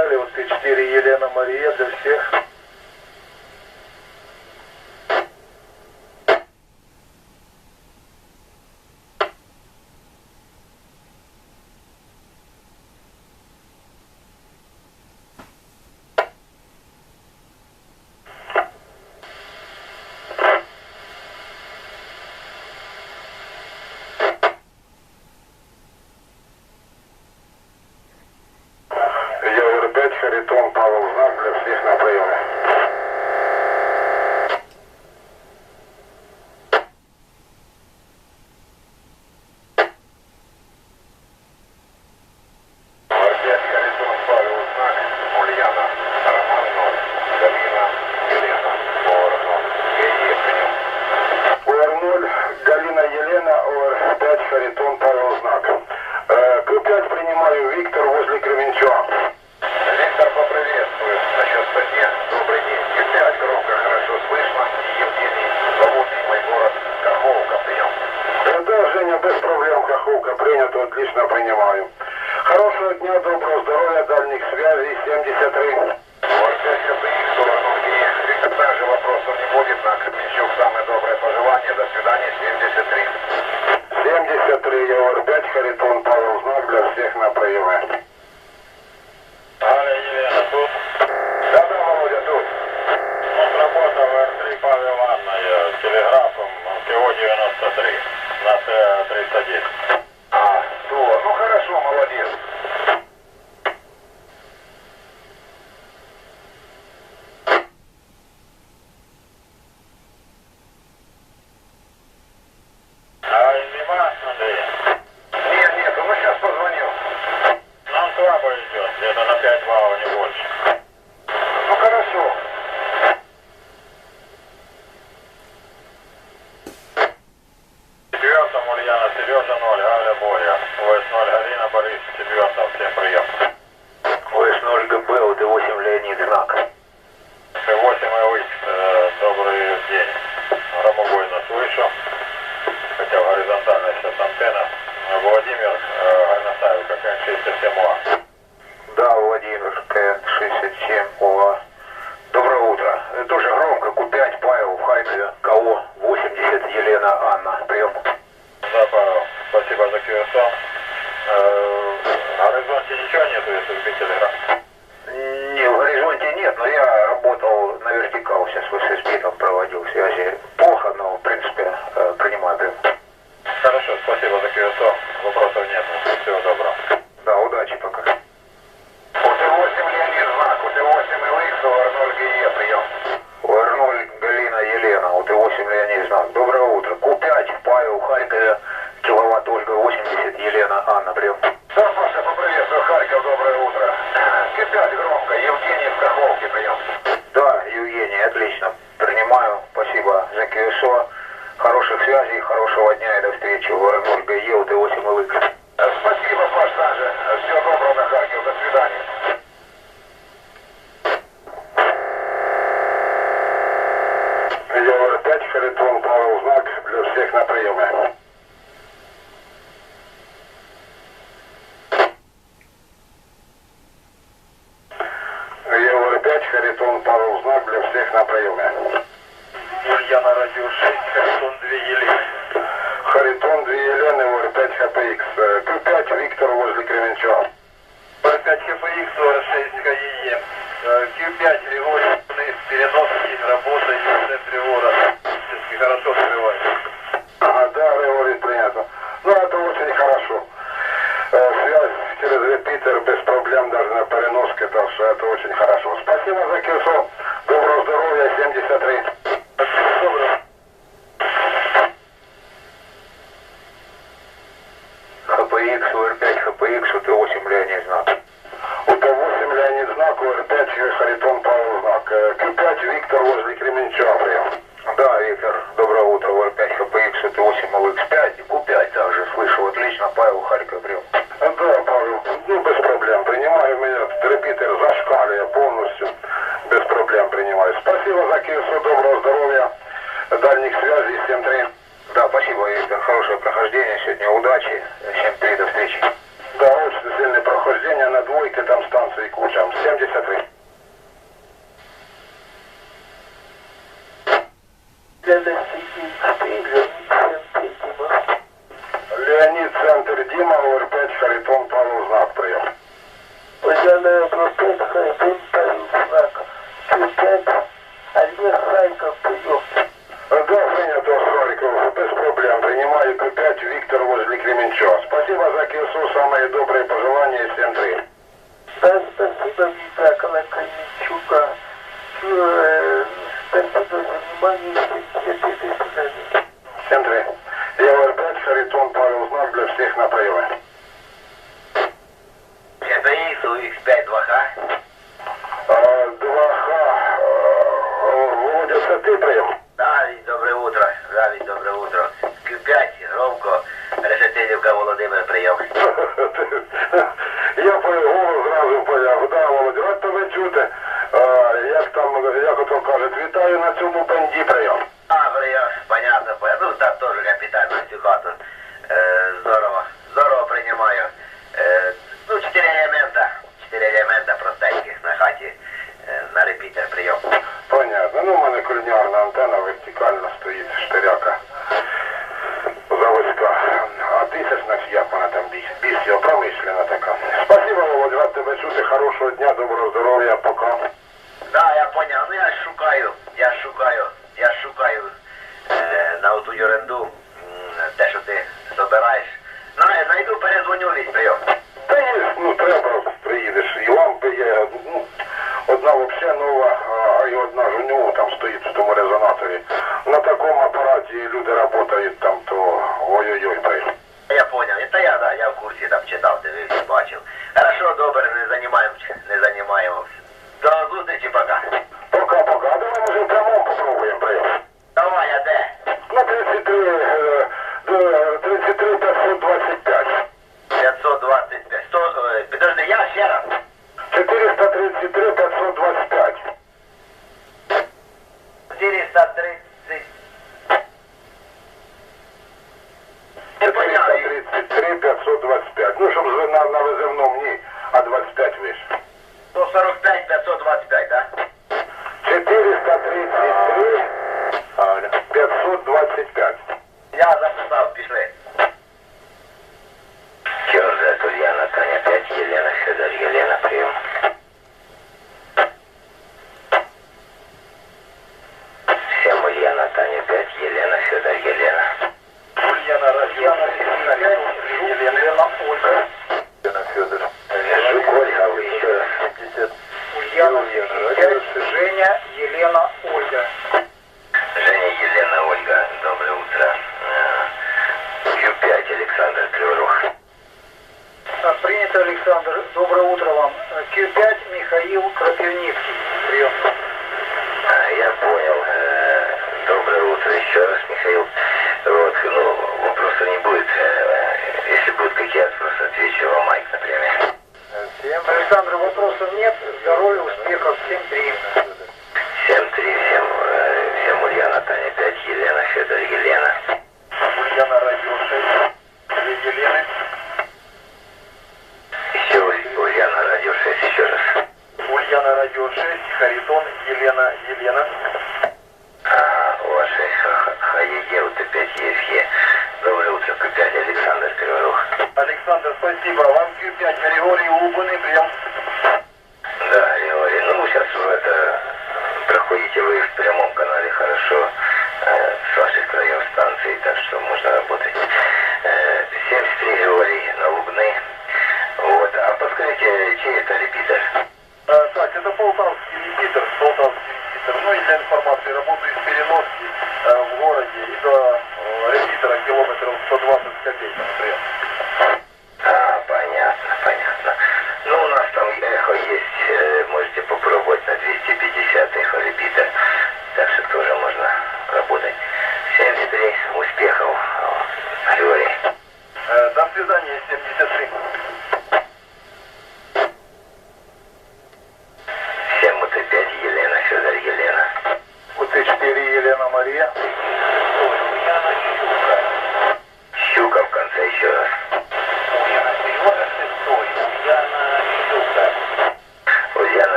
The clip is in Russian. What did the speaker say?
Израиле, вот эти четыре Елена Мария для всех. Ларина Елена, О5, Харитон, Павел Знак. Э, К5 принимаю Виктор. прием. ХХХ, Q5 Виктор возле Кременчуга. П5 ХФХ 46 КЕЕ. Q5 Регуль, перенос есть, работа есть в центре города. Хорошо скрывает. Ага, да, Регуль принято. Ну, это очень хорошо. Э, связь через репитер без проблем даже на переноске, так что это очень хорошо. Спасибо за кирсо. Доброго здоровья, 73. Доброго. антена вертикально стоїть штиряка за заводська. А тисячна чи як вона там більше промишлена така. Спасибо, Володь, рад тебе чути. Хорошого дня, доброго здоров'я, пока. Да, я понял. Ну я шукаю, я шукаю, я шукаю е, на оту юренду те, що ти забираєш. на я знайду, перезвоню весь прийом. Та є, ну треба, приїдеш. І лампи є, ну. одна вообще, нова, а и одна ж у него там стоит, в тому резонаторі. На такому апараті люди работают, там, то ой-ой-ой. Я понял, это я, да, я в курсе, там читав, дивився. Obrigado, pessoal. вернуться еще раз, Михаил. Вот, ну, вопросов не будет. Э, если будут какие-то вопросы, отвечу вам, Майк, например. Всем, Александр, вопросов нет. Здоровья, успехов всем приятно.